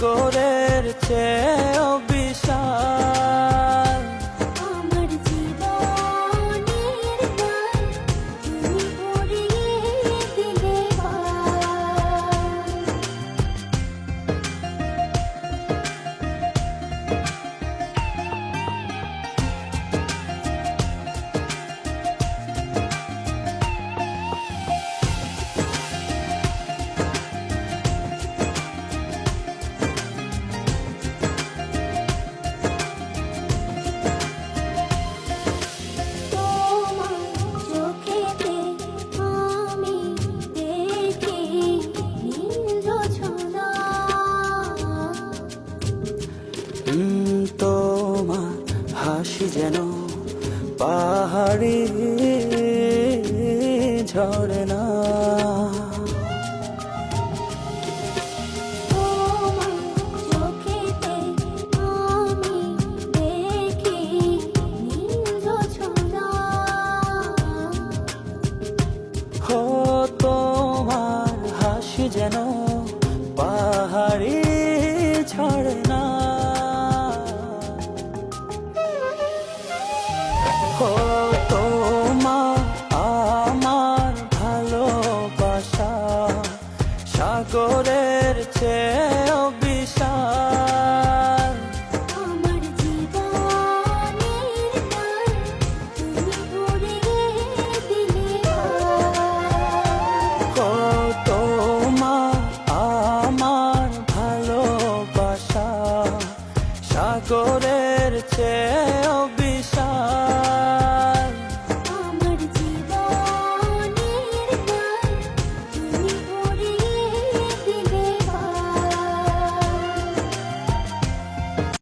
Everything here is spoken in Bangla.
সাগরের চেয়েও হাসি যেন পাহাড়ি ঝরে না হো তোমার আমার ভালোবাসা। সাগরের চেয়েও বিশাল। আমার জীবনের গান তুমি দিলে আমার ভালোবাসা। সাগরের চেয়েও